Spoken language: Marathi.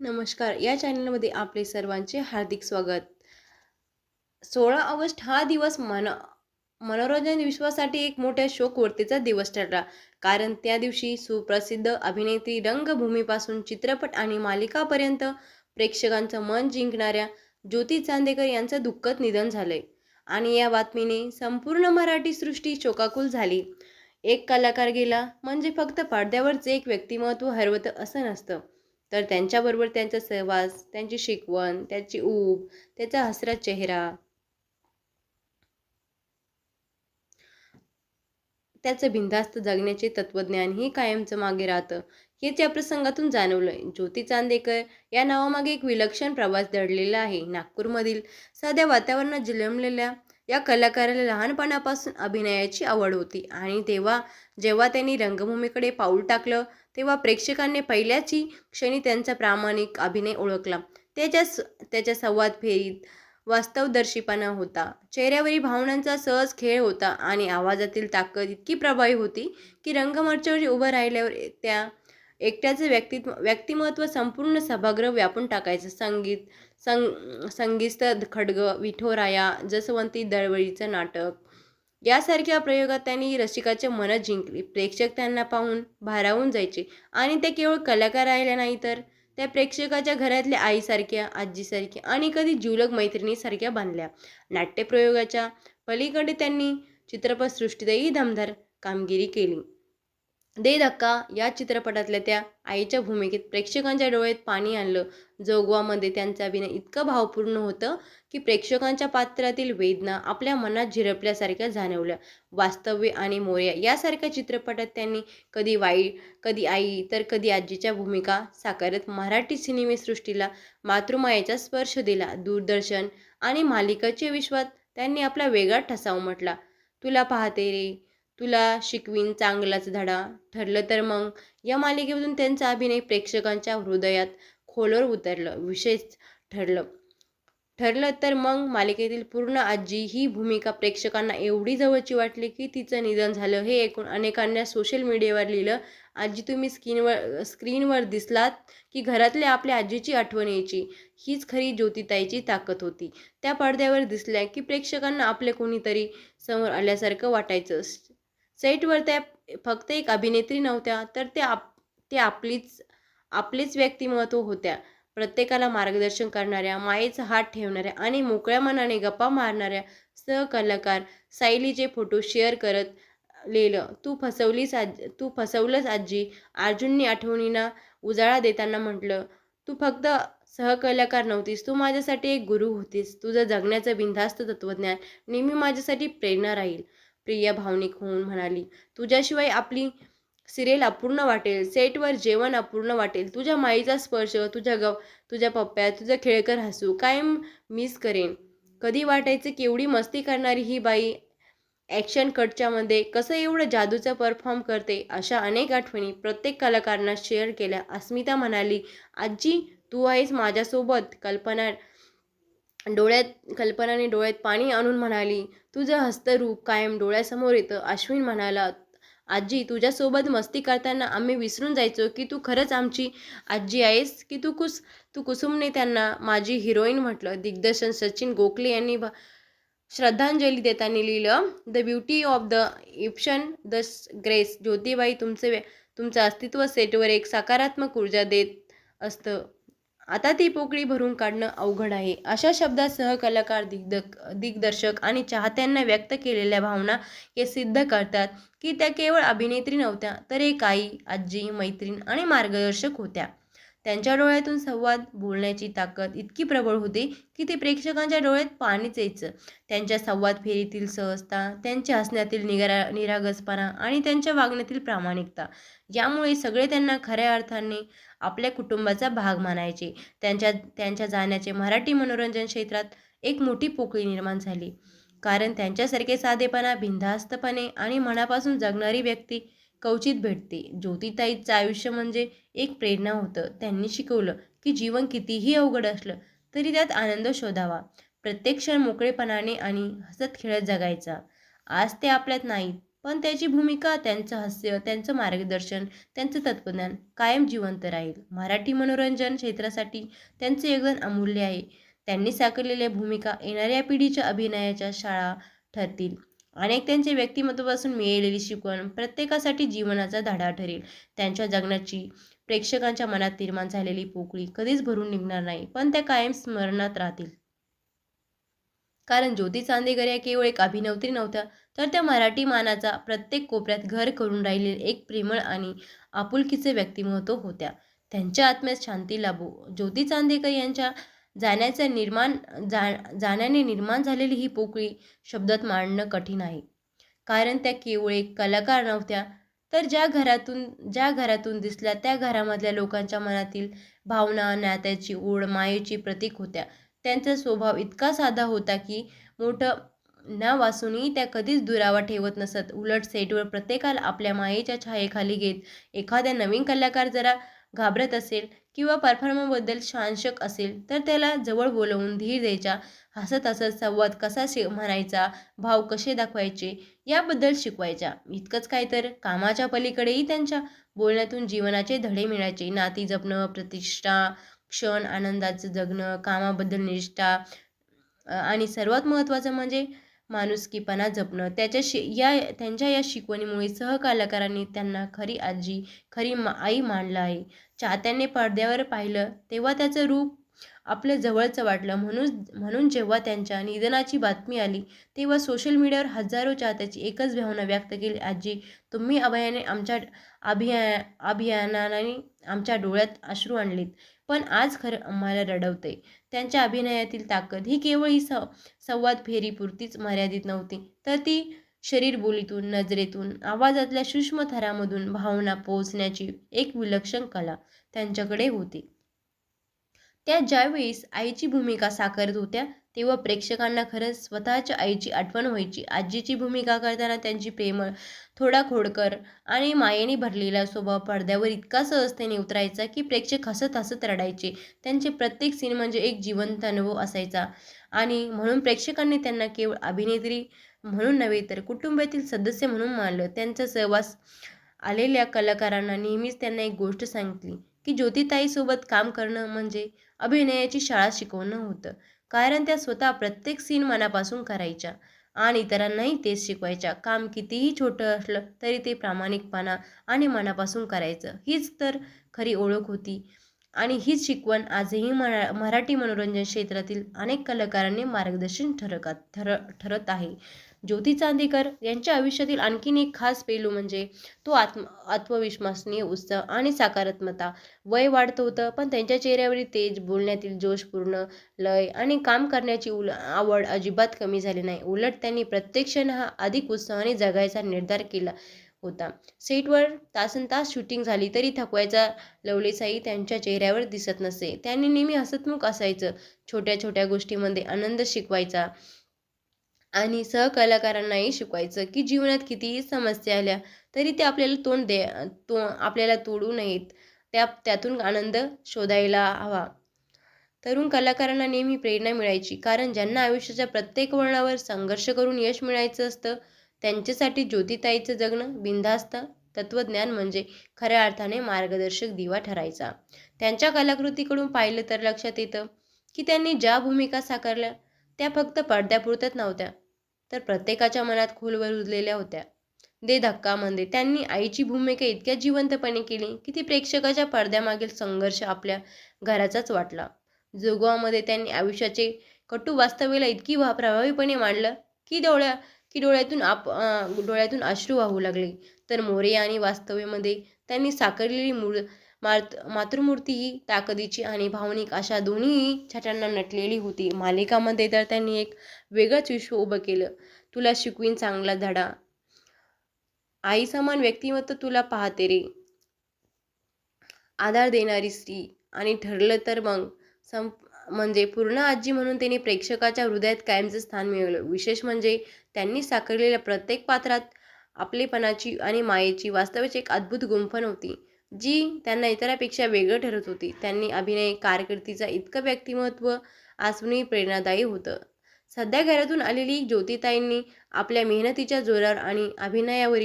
नमस्कार. या चॅनलमध्ये आपले सर्वांचे हार्दिक स्वागत. सोळा ऑगस्ट हा दिवस मन मनोरंजन विश्वासाठी एक मोठ्या शोकवर्तीचा दिवस ठरला. कारण त्या दिवशी सुप्रसिद्ध अभिनेत्री रंगभूमीपासून चित्रपट आणि मालिकापर्यंत प्रेक्षकांचं मन जिंकणाऱ्या ज्योती चांदेकर यांचं दुःखद निधन झालंय. आणि या बातमीने संपूर्ण मराठी सृष्टी शोकाकुल झाली. एक कलाकार गेला म्हणजे फक्त पडद्यावरच एक व्यक्तिमत्व हरवतं असं नसतं. तर त्यांच्याबरोबर त्यांचा सहवास त्यांची शिकवण त्याची ऊब त्याचा हसरा चेहरा त्याचं बिनधास्त जगण्याचे तत्त्वज्ञानही कायमचं मागे राहतं. हेच या प्रसंगातून जाणवलंय. ज्योती चांदेकर या नावामागे एक विलक्षण प्रवास दडलेला आहे. नागपूरमधील साध्या वातावरणात जन्मलेल्या या कलाकाराला लहानपणापासून अभिनयाची आवड होती. आणि तेव्हा जेव्हा त्यांनी रंगभूमीकडे पाऊल टाकलं तेव्हा प्रेक्षकांनी पहिल्याची क्षणी त्यांचा प्रामाणिक अभिनय ओळखला. त्याच्या त्याच्या संवाद फेरीत वास्तवदर्शीपणा होता. चेहऱ्यावरील भावनांचा सहज खेळ होता आणि आवाजातील ताकद इतकी प्रभावी होती की रंगमंचावर उभं राहिल्यावर त्या एकट्याचं व्यक्तित्व व्यक्तिमत्व संपूर्ण सभागृह व्यापून टाकायचं. संगीत संग संगीत खडग विठोराया जसवंती दळवळीचं नाटक. यासारख्या प्रयोगात त्यांनी रसिकाचे मन जिंकली. प्रेक्षक त्यांना पाहून भारावून जायचे. आणि ते केवळ कलाकार राहिल्या नाही तर त्या प्रेक्षकाच्या घरातल्या आईसारख्या आजीसारख्या आणि कधी जिवलग मैत्रिणीसारख्या बांधल्या. नाट्यप्रयोगाच्या पलीकडे त्यांनी चित्रपटसृष्टीतही दमदार कामगिरी केली. दे धक्का या चित्रपटातल्या त्या आईच्या भूमिकेत प्रेक्षकांच्या डोळ्यात पाणी आणलं. जोगवामध्ये त्यांचा अभिनय इतकं भावपूर्ण होतं की प्रेक्षकांच्या पात्रातील वेदना आपल्या मनात झिरपल्यासारख्या जाणवल्या. वास्तव्य आणि मोर्या यासारख्या चित्रपटात त्यांनी कधी वाई कधी आई तर कधी आजीच्या भूमिका साकारत मराठी सिनेमेसृष्टीला मातृमायेचा स्पर्श दिला. दूरदर्शन आणि मालिकाच्या विश्वात त्यांनी आपला वेगळा ठसा उमटला तुला पाहते रे तुला शिकवीन चांगलाच धडा. ठरलं तर मग. या मालिकेमधून त्यांचा अभिनय प्रेक्षकांच्या हृदयात खोलवर उतरलं. विशेष ठरलं. ठरलं तर मग मालिकेतील पूर्ण आजी ही भूमिका प्रेक्षकांना एवढी जवळची वाटली की तिचं निधन झालं. हे ऐकून अनेकांना सोशल मीडियावर लिहिलं. आजी तुम्ही स्क्रीनवर स्क्रीनवर दिसलात की घरातल्या आपल्या आजीची आठवण यायची. हीच खरी ज्योतिताईची ताकद होती. त्या पडद्यावर दिसल्या की प्रेक्षकांना आपले कोणीतरी समोर आल्यासारखं वाटायचं. सेटवर त्या फक्त एक अभिनेत्री नव्हत्या तर ते आप ते आपलीच आपलीच व्यक्तिमत्व होत्या. प्रत्येकाला मार्गदर्शन करणाऱ्या मायेचा हात ठेवणाऱ्या आणि मोकळ्या मनाने गप्पा मारणाऱ्या सहकलाकार सायलीचे फोटो शेअर करत लिहिलं तू फसवलीस आज तू फसवलंस आजी. अर्जुननी आठवणींना उजाळा देताना म्हटलं तू फक्त सहकलाकार नव्हतीस तू माझ्यासाठी एक गुरु होतीस. तुझं जगण्याचं बिनधास्त तत्त्वज्ञान नेहमी माझ्यासाठी प्रेरणा राहील. प्रिया भावनिक होऊन म्हणाली तुझ्याशिवाय आपली सिरियल अपूर्ण वाटेल. सेटवर जेवण अपूर्ण वाटेल. तुझ्या माईचा स्पर्श तुझ्या गव तुझ्या पप्प्या तुझं खेळकर हसू. कायम मिस करेन. कधी वाटायचं केवढी मस्ती करणारी ही बाई ॲक्शन कटच्यामध्ये कसं एवढं जादूचं परफॉर्म करते? अशा अनेक आठवणी प्रत्येक कलाकारांना शेअर केल्या. अस्मिता म्हणाली आजी तू आहेस माझ्यासोबत. कल्पना डोळ्यात कल्पनाने डोळ्यात पाणी आणून म्हणाली तुझं हस्तरूप कायम डोळ्यासमोर येतं. अश्विन म्हणाला आजी तुझ्यासोबत मस्ती करताना आम्ही विसरून जायचो की तू खरंच आमची आजी आहेस की तू कुस तू कुसुमने त्यांना माझी हिरोईन म्हटलं? दिग्दर्शन सचिन गोखले यांनी श्रद्धांजली देताना लिहिलं the beauty of the inception the grace Jyotibai तुमचे तुमचं अस्तित्व सेटवर एक सकारात्मक ऊर्जा देत असतं. आता ती पोकळी भरून काढणं अवघड आहे. अशा शब्दात सहकलाकार दिग्दक दिग्दर्शक आणि चाहत्यांना व्यक्त केलेल्या भावना हे सिद्ध करतात की त्या केवळ अभिनेत्री नव्हत्या तर एक आई आजी मैत्रीण आणि मार्गदर्शक होत्या. त्यांच्या डोळ्यातून संवाद बोलण्याची ताकद इतकी प्रबळ होती की ते प्रेक्षकांच्या डोळ्यात पाणीच यायचं. त्यांच्या संवाद फेरीतील सहजता त्यांच्या हसण्यातील निगरा निरागसपणा आणि त्यांच्या वागण्यातील प्रामाणिकता यामुळे सगळे त्यांना खऱ्या अर्थाने आपल्या कुटुंबाचा भाग मानायचे. त्यांच्या त्यांच्या जाण्याचे मराठी मनोरंजन क्षेत्रात एक मोठी पोकळी निर्माण झाली. कारण त्यांच्यासारखे साधेपणा बिंधास्तपणे आणि मनापासून जगणारी व्यक्ती कवचित भेटते. ज्योतिताईचं आयुष्य म्हणजे एक प्रेरणा होतं. त्यांनी शिकवलं की जीवन कितीही अवघड असलं तरी त्यात आनंद शोधावा. प्रत्येक क्षण मोकळेपणाने आणि हसत खेळत जगायचा. आज ते आपल्यात नाहीत पण त्याची भूमिका त्यांचं हास्य त्यांचं मार्गदर्शन त्यांचं तत्त्वज्ञान कायम जिवंत राहील. मराठी मनोरंजन क्षेत्रासाठी त्यांचं योगदान अमूल्य आहे. त्यांनी साकारलेल्या भूमिका येणाऱ्या पिढीच्या अभिनयाच्या शाळा ठरतील. अनेक त्यांचे व्यक्तिमत्वापासून मिळालेली शिकवण प्रत्येकासाठी जीवनाचा धडा ठरेल. त्यांच्या जगण्याची प्रेक्षकांच्या मनात निर्माण झालेली पोकळी कधीच भरून निघणार नाही पण त्या कायम स्मरणात राहतील. कारण ज्योती चांदेकर या केवळ एक अभिनवत्री नव्हत्या तर त्या मराठी मानाचा प्रत्येक कोपऱ्यात घर करून राहिलेले एक प्रेमळ आणि आपुलकीचे व्यक्तिमत्व होत्या. त्यांच्या आत्म्यात शांती लाभो. ज्योती चांदेकर यांच्या जाण्याचा निर्माण जा जाण्याने निर्माण झालेली ही पोकळी शब्दात मांडणं कठीण आहे. कारण त्या केवळ एक कलाकार नव्हत्या तर ज्या घरातून ज्या घरातून दिसल्या त्या घरामधल्या लोकांच्या मनातील भावना नात्याची ओढ मायेची प्रतीक होत्या. त्यांचा स्वभाव इतका साधा होता की मोठं ना वासूनही त्या कधीच दुरावा ठेवत नसत. उलट सेटवर प्रत्येकाला आपल्या मायेच्या छायेखाली घेत एखाद्या नवीन कलाकार जरा घाबरत असेल किंवा परफॉर्मबद्दल शांशक असेल तर त्याला जवळ बोलवून धीर द्यायचा. हसत हसत संवाद कसा शि म्हणायचा भाव कसे दाखवायचे याबद्दल शिकवायच्या इतकंच काय तर कामाच्या पलीकडेही त्यांच्या बोलण्यातून जीवनाचे धडे मिळायचे. नाती जपणं प्रतिष्ठा क्षण आनंदाचं जगणं कामाबद्दल निष्ठा आणि सर्वात महत्त्वाचं म्हणजे माणुसकीपणा जपणं. त्याच्या शि या त्यांच्या या शिकवणीमुळे सहकलाकारांनी त्यांना खरी आजी खरी मा आई मानलं आहे. चाहत्यांनी पडद्यावर पाहिलं तेव्हा त्याचं रूप आपलं जवळचं वाटलं. म्हणून म्हणून जेव्हा त्यांच्या निधनाची बातमी आली तेव्हा सोशल मीडियावर हजारो चाहत्याची एकच भावना व्यक्त केली. आजी तुम्ही अभयाने आमच्या अभिया अभियानाने आमच्या डोळ्यात अश्रू आणलीत. पण आज खरं आम्हाला रडवते त्यांच्या अभिनयातील ताकद ही केवळ ही स संवाद फेरीपुरतीच मर्यादित नव्हती. तर ती शरीर बोलीतून नजरेतून आवाजातल्या सूक्ष्म थरामधून भावना पोहोचण्याची एक विलक्षण कला त्यांच्याकडे होती. त्या ज्यावेळेस आईची भूमिका साकारत होत्या तेव्हा प्रेक्षकांना खरंच स्वतःच्या आईची आठवण व्हायची. आजीची भूमिका करताना त्यांची प्रेमळ थोडा खोडकर आणि मायेने भरलेला स्वभाव पडद्यावर इतका सहजतेने उतरायचा की प्रेक्षक हसत हसत रडायचे. त्यांचे प्रत्येक सीन म्हणजे एक जिवंत अनुभव असायचा. आणि म्हणून प्रेक्षकांनी त्यांना केवळ अभिनेत्री म्हणून नव्हे तर कुटुंबातील सदस्य म्हणून मानलं. त्यांचा सहवास आलेल्या कलाकारांना नेहमीच त्यांना एक गोष्ट सांगितली की ज्योतिताईसोबत काम करणं म्हणजे अभिनयाची शाळा शिकवणं होतं. कारण त्या स्वतः प्रत्येक सीन मनापासून करायच्या आणि इतरांनाही तेच शिकवायच्या. काम कितीही छोटं असलं तरी ते प्रामाणिकपणा आणि मनापासून करायचं. हीच तर खरी ओळख होती. आणि हीच शिकवण आजही मरा मराठी मनोरंजन क्षेत्रातील अनेक कलाकारांनी मार्गदर्शन ठरकात ठर ठरत आहे. ज्योती चांदेकर यांच्या आयुष्यातील आणखीन एक खास पैलू म्हणजे तो आत्म आत्मविश्वासनीय उत्साह आणि सकारात्मकता. वय वाढतं होतं पण त्यांच्या चेहऱ्यावरील तेज बोलण्यातील जोशपूर्ण लय आणि काम करण्याची उल आवड अजिबात कमी झाली नाही. उलट त्यांनी प्रत्येक क्षण हा अधिक उत्साहाने जगायचा निर्धार केला होता. सेटवर तासन तास शूटिंग झाली तरी थकवायचा लवलेसाही त्यांच्या चेहऱ्यावर दिसत नसे. त्यांनी नेहमी हसतमुख असायचं. छोट्या छोट्या गोष्टीमध्ये आनंद शिकवायचा. आणि सहकलाकारांनाही शिकवायचं की जीवनात कितीही समस्या आल्या तरी ते आपल्याला तोंड दे तो आपल्याला तोडू नयेत. त्या त्यातून आनंद शोधायला हवा. तरुण कलाकारांना नेहमी प्रेरणा मिळायची कारण ज्यांना आयुष्याच्या प्रत्येक वळणावर संघर्ष करून यश मिळायचं असतं त्यांच्यासाठी ज्योतिताईचं जगणं बिनधास्त तत्त्वज्ञान म्हणजे खऱ्या अर्थाने मार्गदर्शक दिवा ठरायचा. त्यांच्या कलाकृतीकडून पाहिलं तर लक्षात येतं की त्यांनी ज्या भूमिका साकारल्या त्या फक्त पडद्यापुरत्याच नव्हत्या. तर प्रत्येकाच्या मनात खोलवर रुजलेल्या होत्या. दे धक्का म्हणजे त्यांनी आईची भूमिका इतक्या जिवंतपणे केली की ती प्रेक्षकाच्या पडद्यामागील संघर्ष आपल्या घराचाच वाटला. जोगवामध्ये त्यांनी आयुष्याचे कटू वास्तव्याला इतकी वा प्रभावीपणे मांडलं की डोळ्या की डोळ्यातून आप डोळ्यातून अश्रू वाहू लागले. तर मोरे आणि वास्तव्यामध्ये त्यांनी साकारलेली मूळ मात मातृमूर्ती ही ताकदीची आणि भावनिक अशा दोन्ही छटांना नटलेली होती. मालिकामध्ये तर त्यांनी एक वेगळंच विश्व उभं केलं. तुला शिकवीन चांगला धडा. आई समान व्यक्तिमत्व तुला पाहते रे. आधार देणारी स्त्री. आणि ठरलं तर मग संप म्हणजे पूर्ण आजी म्हणून त्यांनी प्रेक्षकाच्या हृदयात कायमचं स्थान मिळवलं. विशेष म्हणजे त्यांनी साकारलेल्या प्रत्येक पात्रात आपलेपणाची आणि मायेची वास्तवाची एक अद्भुत गुंफण होती. जी त्यांना इतरांपेक्षा वेगळं ठरत होती. त्यांनी अभिनय कारकिर्दीचा इतकं व्यक्तिमत्व असूनही प्रेरणादायी होतं. सध्या घरातून आलेली ज्योतिताईंनी आपल्या मेहनतीच्या जोरावर आणि अभिनयावरील